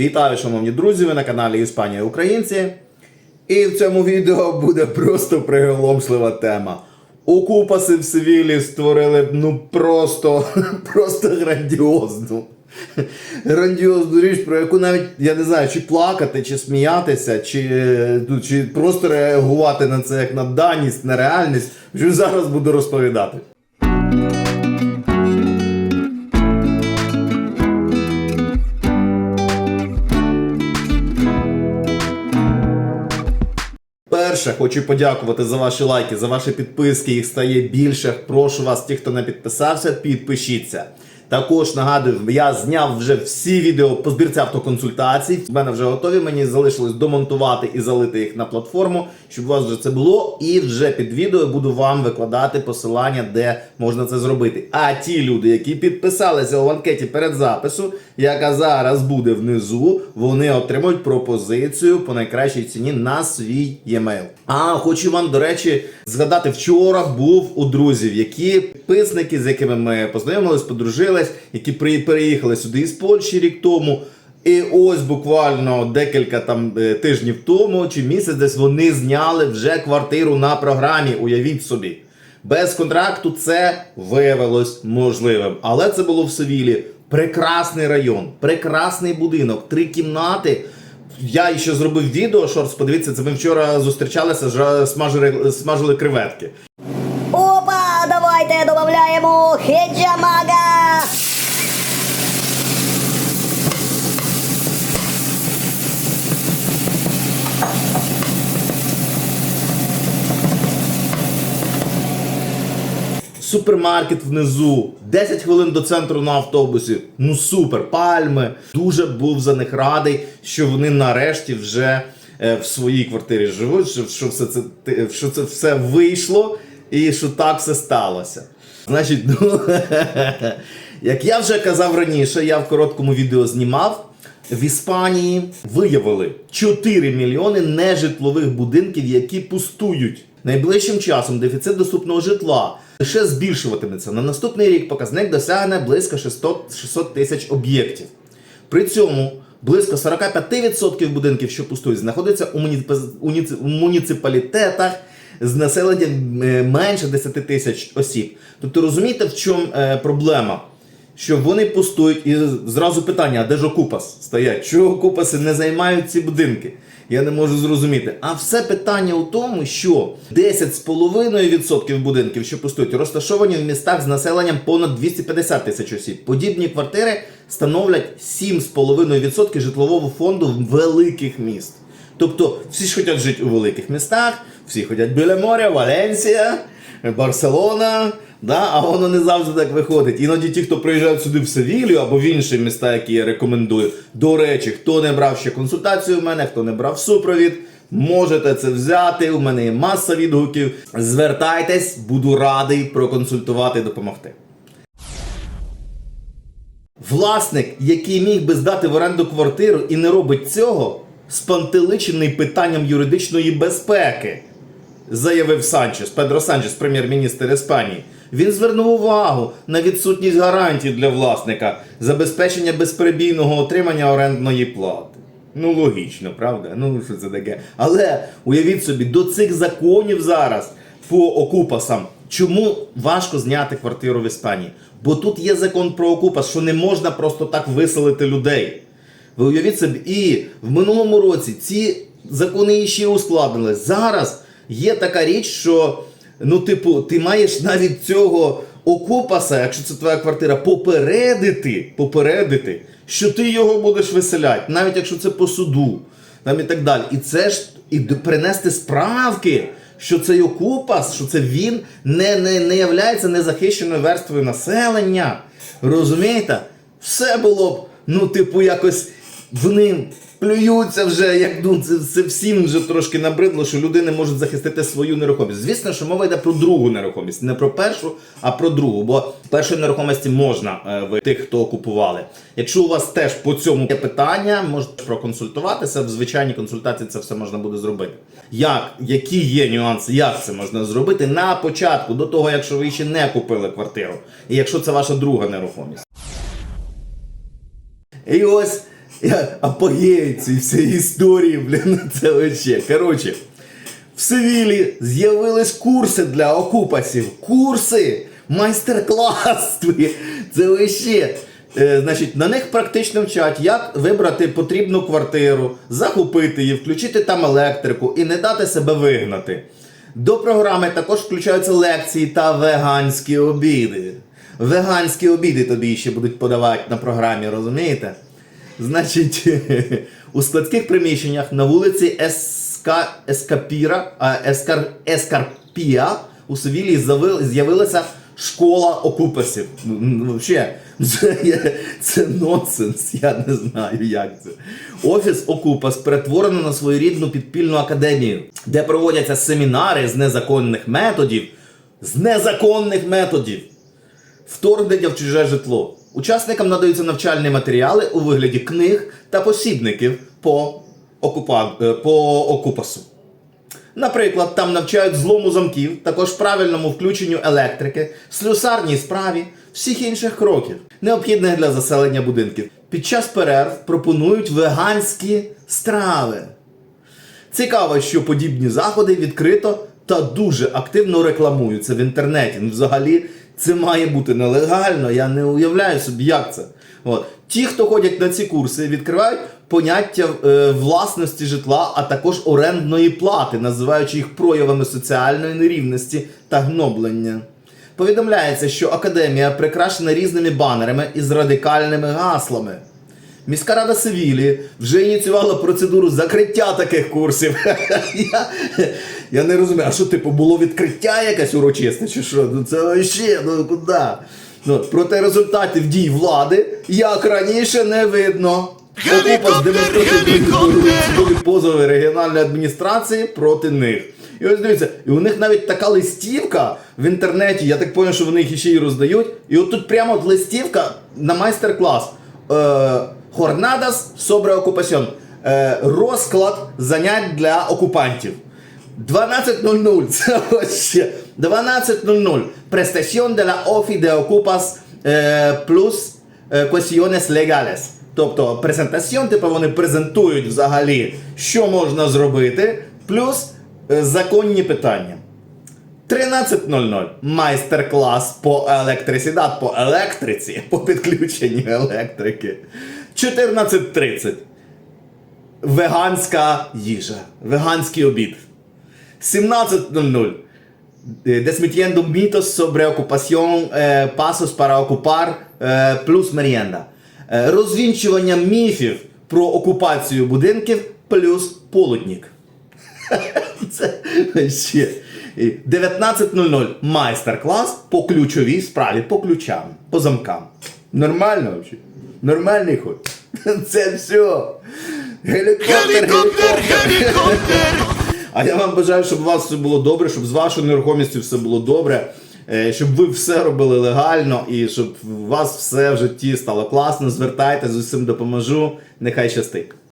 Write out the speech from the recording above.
Вітаю, шановні друзі! Ви на каналі Іспанія Українці. І в цьому відео буде просто приголомшлива тема. Окупаси в Севілі створили ну просто, просто грандіозну. Грандіозну річ, про яку навіть я не знаю, чи плакати, чи сміятися, чи, ну, чи просто реагувати на це як на даність, на реальність. Що зараз буду розповідати. Перше, хочу подякувати за ваші лайки, за ваші підписки. Їх стає більше. Прошу вас, ті, хто не підписався, підпишіться. Також нагадую, я зняв вже всі відео по збірці автоконсультацій. В мене вже готові. Мені залишилось домонтувати і залити їх на платформу, щоб у вас вже це було. І вже під відео буду вам викладати посилання, де можна це зробити. А ті люди, які підписалися у анкеті перед запису, яка зараз буде внизу, вони отримують пропозицію по найкращій ціні на свій e-mail. А хочу вам, до речі, згадати, вчора був у друзів, які підписники, з якими ми познайомились, подружились, які переїхали сюди із Польщі рік тому. І ось буквально декілька там е, тижнів тому чи місяць десь вони зняли вже квартиру на програмі. Уявіть собі. Без контракту це виявилось можливим. Але це було в Севілі. Прекрасний район, прекрасний будинок, три кімнати. Я ще зробив відео, шорс, подивіться, це ми вчора зустрічалися, смажили, смажили креветки. Опа, давайте додаємо хеджамага. Супермаркет внизу, 10 хвилин до центру на автобусі. Ну супер, пальми. Дуже був за них радий, що вони нарешті вже е, в своїй квартирі живуть, що, що, все це, що це все вийшло і що так все сталося. Значить, ну, як я вже казав раніше, я в короткому відео знімав. В Іспанії виявили 4 мільйони нежитлових будинків, які пустують. Найближчим часом дефіцит доступного житла лише збільшуватиметься. На наступний рік показник досягне близько 600 600 тисяч об'єктів. При цьому близько 45% будинків, що пустують, знаходяться у, муніци- у муніципалітетах з населенням е, менше 10 тисяч осіб. Тобто розумієте, в чому е, проблема? Що вони пустують, і зразу питання: а де ж окупас стоять? Чого окупаси не займають ці будинки? Я не можу зрозуміти. А все питання у тому, що 10,5% будинків, що пустують, розташовані в містах з населенням понад 250 тисяч осіб. Подібні квартири становлять 7,5% житлового фонду великих міст. Тобто всі ж хочуть жити у великих містах, всі хочуть біля моря, Валенсія, Барселона. Да? А воно не завжди так виходить. Іноді ті, хто приїжджають сюди в Севілію або в інші міста, які я рекомендую. До речі, хто не брав ще консультацію в мене, хто не брав супровід, можете це взяти. У мене є маса відгуків. Звертайтесь, буду радий проконсультувати і допомогти. Власник, який міг би здати в оренду квартиру і не робить цього, спантеличений питанням юридичної безпеки, заявив Санчес, Педро Санчес, прем'єр-міністр Іспанії. Він звернув увагу на відсутність гарантій для власника, забезпечення безперебійного отримання орендної плати. Ну, логічно, правда? Ну, що це таке? Але уявіть собі, до цих законів зараз по окупасам. Чому важко зняти квартиру в Іспанії? Бо тут є закон про окупас, що не можна просто так виселити людей. Ви уявіть собі, і в минулому році ці закони ще ускладнили. Зараз є така річ, що ну, типу, ти маєш навіть цього окупаса, якщо це твоя квартира, попередити, попередити, що ти його будеш виселяти, навіть якщо це по суду, там і так далі. І це ж і принести справки. Що цей окупас, що це він не, не, не являється незахищеною верствою населення. Розумієте? Все було б, ну, типу, якось вони плюються вже, як ну, це, це всім вже трошки набридло, що люди не можуть захистити свою нерухомість. Звісно, що мова йде про другу нерухомість, не про першу, а про другу. Бо першої нерухомості можна е, в тих, хто купували. Якщо у вас теж по цьому є питання, можете проконсультуватися. В звичайній консультації це все можна буде зробити. Як, які є нюанси, як це можна зробити на початку, до того, якщо ви ще не купили квартиру, і якщо це ваша друга нерухомість. І ось Я апогеї цієї всієї історії, блін, це вообще. Коротше, в Севілі з'явились курси для окупасів. Курси! Майстер-клас! Це вообще. Е, значить, на них практично вчать, як вибрати потрібну квартиру, захопити її, включити там електрику і не дати себе вигнати. До програми також включаються лекції та веганські обіди. Веганські обіди тобі ще будуть подавати на програмі, розумієте? Значить, у складських приміщеннях на вулиці Еска, Ескапіра, Ескар, Ескарпія у Севілії з'явилася школа окупасів. Ну, ну, Вообще, це, це нонсенс, я не знаю, як це. Офіс Окупас перетворено на своєрідну підпільну академію, де проводяться семінари з незаконних методів. З незаконних методів вторгнення в чуже житло. Учасникам надаються навчальні матеріали у вигляді книг та посібників по, окупа... е, по окупасу. Наприклад, там навчають злому замків, також правильному включенню електрики, слюсарній справі, всіх інших кроків, необхідних для заселення будинків. Під час перерв пропонують веганські страви. Цікаво, що подібні заходи відкрито та дуже активно рекламуються в інтернеті. Ну, взагалі, це має бути нелегально. Я не уявляю собі, як це. От. Ті, хто ходять на ці курси, відкривають поняття е, власності житла, а також орендної плати, називаючи їх проявами соціальної нерівності та гноблення. Повідомляється, що академія прикрашена різними банерами із радикальними гаслами. Міська рада Севілі вже ініціювала процедуру закриття таких курсів. я не розумію, а що, типу, було відкриття якесь урочисте, чи що? Ну це вообще, ну куди? Ну, проте результатів дій влади, як раніше, не видно. Окупа демонстративні позови регіональної адміністрації проти них. І ось дивіться, і у них навіть така листівка в інтернеті, я так зрозумів, що вони їх ще й роздають. І от тут прямо от листівка на майстер-клас. Е, Хорнадас sobre окупаціон. Е, розклад занять для окупантів. 12.00. 12.00. Prestación de la OFI de Ocupas е, plus е, cuestiones legales. Тобто презентаціон, типу вони презентують взагалі, що можна зробити, плюс е, законні питання. 13.00 майстер-клас по електрисідат, по електриці, по підключенню електрики. 14.30 веганська їжа, веганський обід. 17.00 eh, Desmitiendo mitos sobre ocupación, eh, pasos para ocupar, eh, плюс мерієнда. Е, Розвінчування міфів про окупацію будинків плюс полуднік. Це ще. 19.00 майстер-клас по ключовій справі, по ключам, по замкам. Нормально взагалі? Нормальний ход. Це все. Гелікоптер, гелікоптер. А я вам бажаю, щоб у вас все було добре, щоб з вашою нерухомістю все було добре, е, щоб ви все робили легально і щоб у вас все в житті стало класно. Звертайтеся, з усім допоможу. Нехай щастить.